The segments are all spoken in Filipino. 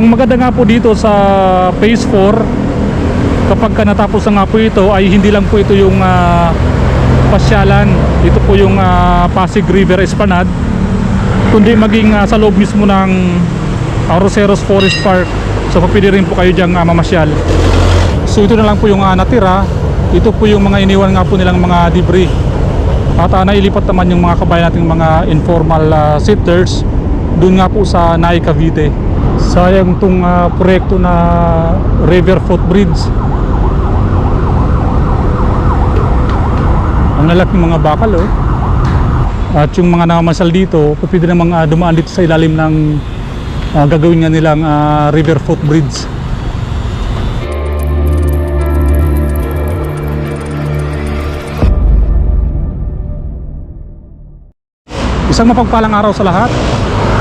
Ang maganda nga po dito sa phase 4 kapag ka natapos na nga po ito ay hindi lang po ito yung ah, pasyalan. Ito po yung ah, Pasig River Esplanade kundi maging ah, sa loob mismo ng Aroseros Forest Park. So pwede rin po kayo diyang ah, mamasyal. So ito na lang po yung ah, natira. Ito po yung mga iniwan nga po nilang mga debris. At uh, nailipat naman yung mga kabayan nating mga informal ah, sitters. Doon nga po sa Nai Cavite sayang tong ah, proyekto na river footbridge ang lalaking mga bakal oh. At yung mga namamasal dito pwede namang ah, dumaan dito sa ilalim ng ah, gagawin nga nilang ah, river footbridge Isang mapagpalang araw sa lahat.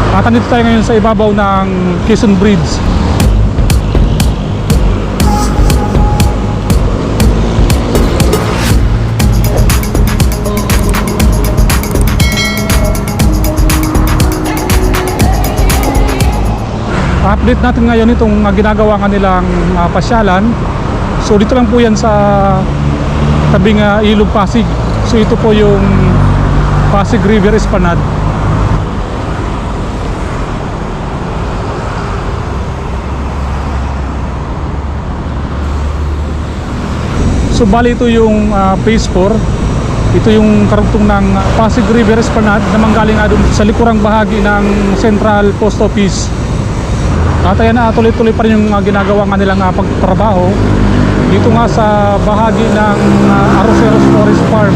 At tayo ngayon sa ibabaw ng Quezon Bridge. Update natin ngayon itong uh, ginagawa kanilang uh, pasyalan. So dito lang po yan sa tabing uh, Ilog Pasig. So ito po yung Pasig River Esplanade. So bali ito yung ah, phase 4. Ito yung karugtong ng Pasig River Esplanade na manggaling dun sa likurang bahagi ng Central Post Office. At ayan na tuloy-tuloy pa rin yung ah, ginagawa nga nilang ah, pagtrabaho dito nga sa bahagi ng uh, Aroseros Forest Park.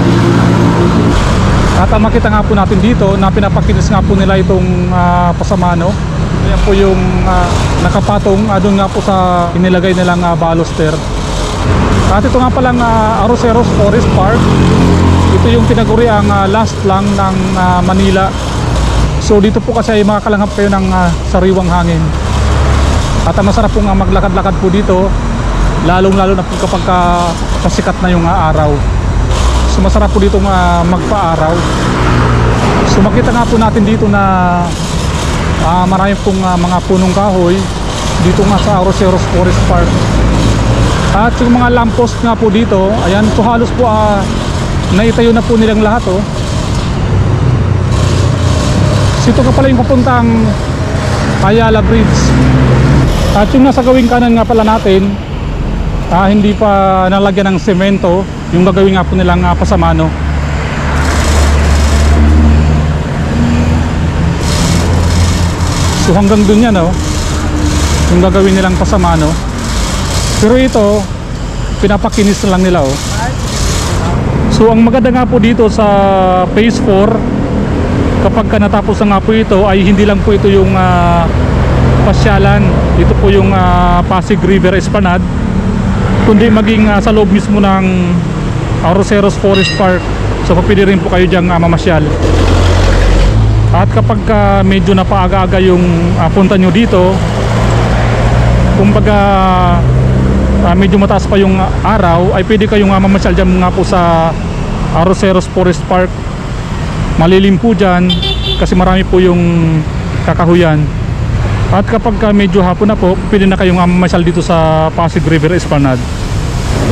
At ang makita nga po natin dito na pinapakinis nga po nila itong ah, pasamano. Ayan po yung ah, nakapatong uh, doon nga po sa inilagay nilang uh, baluster. At ito nga palang uh, Aroseros Forest Park. Ito yung tinaguri ang ah, last lang ng ah, Manila. So dito po kasi ay makakalanghap kayo ng ah, sariwang hangin. At ang masarap pong ah, maglakad-lakad po dito lalong lalo na po kapag ka, pasikat na yung ah, araw. So masarap po dito uh, magpa-araw. So makita nga po natin dito na uh, marami pong ah, mga punong kahoy dito nga sa Aroseros Forest Park. At yung mga lamppost nga po dito, ayan po halos po uh, naitayo na po nilang lahat oh. So ito ka pala yung papuntang Ayala Bridge. At yung nasa gawing kanan nga pala natin, ah, hindi pa nalagyan ng semento yung gagawin nga po nilang ah, pasamano so hanggang dun yan oh, yung gagawin nilang pasamano pero ito pinapakinis na lang nila oh. so ang maganda nga po dito sa phase 4 kapag ka natapos na nga po ito ay hindi lang po ito yung ah, pasyalan. Ito po yung ah, Pasig River Esplanade kundi maging ah, sa loob mismo ng Aroseros Forest Park. So pwede rin po kayo diyang uh, mamasyal. At kapag ah, medyo napaaga-aga yung ah, punta nyo dito kumbaga ah, medyo mataas pa yung ah, araw ay pwede kayong uh, mamasyal dyan nga po sa Aroseros Forest Park malilim po dyan kasi marami po yung kakahuyan at kapag ka medyo hapon na po, pwede na kayong mamasyal dito sa Pasig River Esplanade.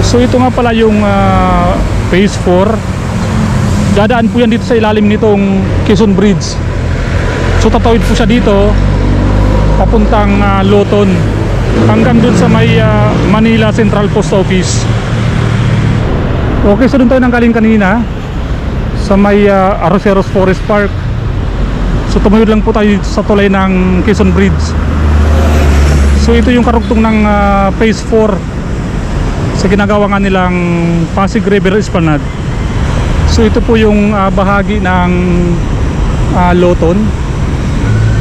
So ito nga pala yung ah, phase 4. Dadaan po yan dito sa ilalim nitong Quezon Bridge. So tatawid po siya dito papuntang ah, Loton hanggang dun sa may ah, Manila Central Post Office. Okay, so dun tayo nang galing kanina sa may ah, Aroseros Forest Park. So tumawid lang po tayo sa tulay ng Quezon Bridge. So ito yung karugtong ng ah, phase 4 sa ginagawa nga nilang Pasig River Esplanade. So ito po yung ah, bahagi ng ah, Loton.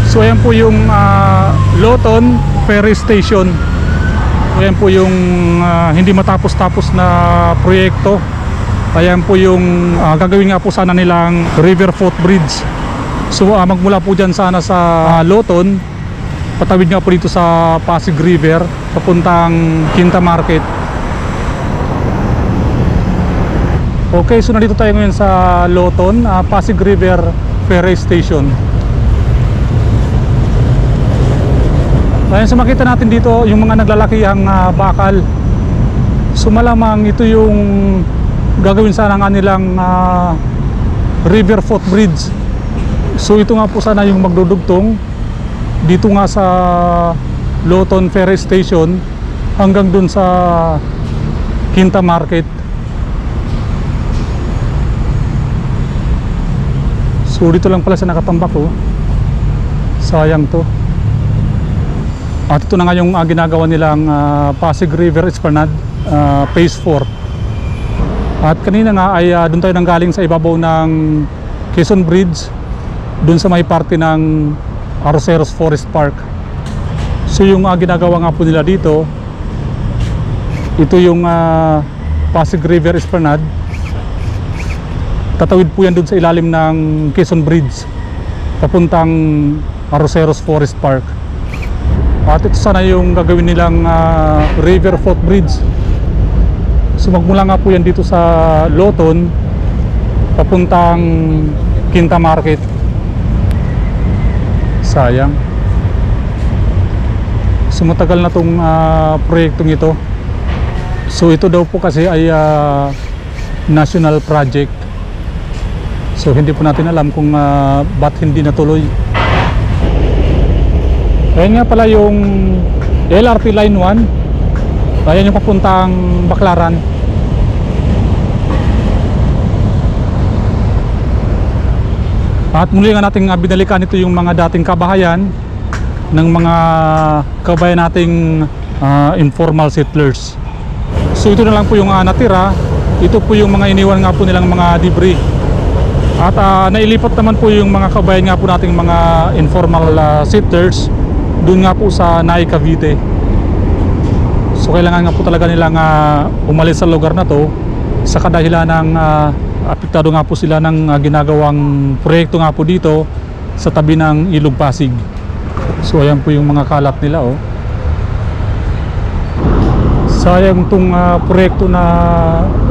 So ayan po yung ah, Loton Ferry Station. Ayan po yung ah, hindi matapos-tapos na proyekto. Ayan po yung ah, gagawin nga po sana nilang River Footbridge. So ah, magmula po dyan sana sa ah, Loton Patawid nga po dito sa Pasig River Papuntang Quinta Market Okay, so nandito tayo ngayon sa Loton ah, Pasig River Ferry Station Ayan sa makita natin dito, yung mga naglalakihang ah, bakal. So malamang ito yung gagawin sana ng kanilang ah, river footbridge. So ito nga po sana yung magdudugtong dito nga sa Loton Ferry Station hanggang dun sa Quinta Market. So dito lang pala sa nakatambak oh. Sayang to. At ito na nga yung ah, ginagawa nilang ah, Pasig River Esplanade ah, Phase 4. At kanina nga ay uh, doon tayo nanggaling sa ibabaw ng Quezon Bridge doon sa may parte ng Arroceros Forest Park. So yung ah, ginagawa nga po nila dito ito yung ah, Pasig River Esplanade tatawid po yan doon sa ilalim ng Quezon Bridge papuntang Arroceros Forest Park at ito sana yung gagawin nilang ah, river footbridge so magmula nga po yan dito sa Loton papuntang Quinta Market. Sayang. So na tong ah, proyektong ito. So ito daw po kasi ay ah, national project. So hindi po natin alam kung uh, ba't hindi natuloy Ayan nga pala yung LRT Line 1 Ayan yung papuntang Baklaran At muli nga nating binalikan ito yung mga dating kabahayan ng mga kabayan nating uh, informal settlers. So ito na lang po yung uh, natira. Ito po yung mga iniwan nga po nilang mga debris. At uh, nailipat naman po yung mga kabayan nga po nating mga informal uh, settlers doon nga po sa Nai Cavite. So kailangan nga po talaga nilang uh, umalis sa lugar na to. Sa kadahilan ng uh, apektado nga po sila ng uh, ginagawang proyekto nga po dito sa tabi ng Ilog Pasig. So ayan po yung mga kalat nila oh. Sayang tong uh, proyekto na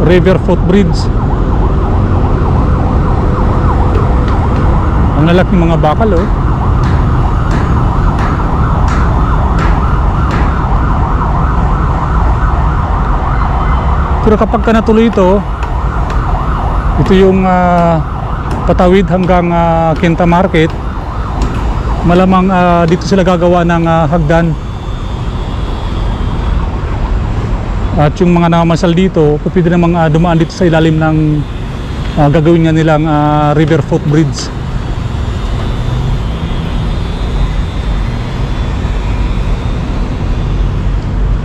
river footbridge ang lalaking mga bakal oh Pero kapag ka natuloy ito, ito yung ah, patawid hanggang ah, Quinta Market, malamang ah, dito sila gagawa ng ah, hagdan. At yung mga namamasal dito, pwede namang ah, dumaan dito sa ilalim ng ah, gagawin nga nilang ah, river footbridge.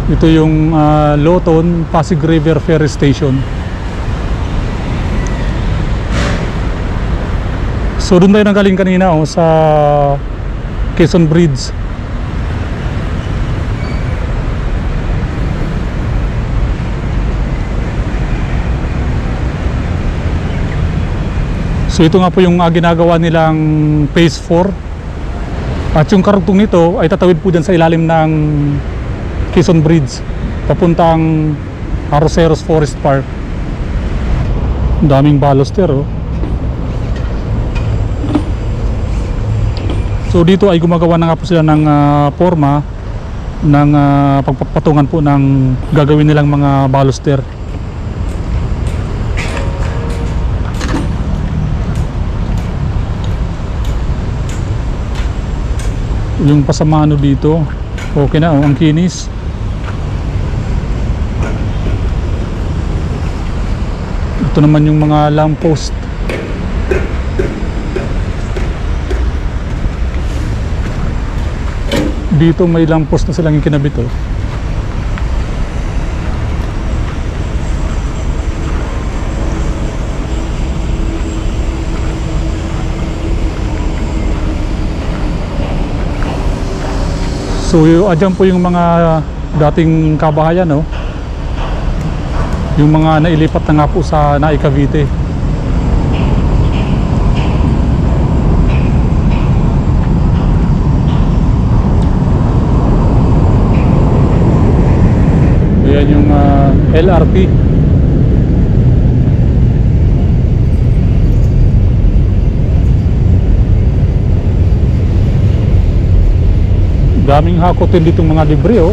Ito yung ah, Loton Pasig River Ferry Station. So doon tayo nanggaling kanina oh, sa Quezon Bridge. So ito nga po yung ah, ginagawa nilang Phase 4. At yung karugtong nito ay tatawid po dyan sa ilalim ng Quezon Bridge papuntang Arroceros Forest Park. Daming baloster oh. So dito ay gumagawa na nga po sila ng ah, forma ng ah, pagpapatungan po ng gagawin nilang mga baloster. Yung pasamano dito, okay na oh, ang kinis. Ito naman yung mga lamppost. Dito may lamppost na silang ikinabit oh. So andyan po yung mga dating kabahayan no. Yung mga nailipat na nga po sa Nai Cavite. Ayan yung ah, LRT. daming hakotin ditong mga debris oh.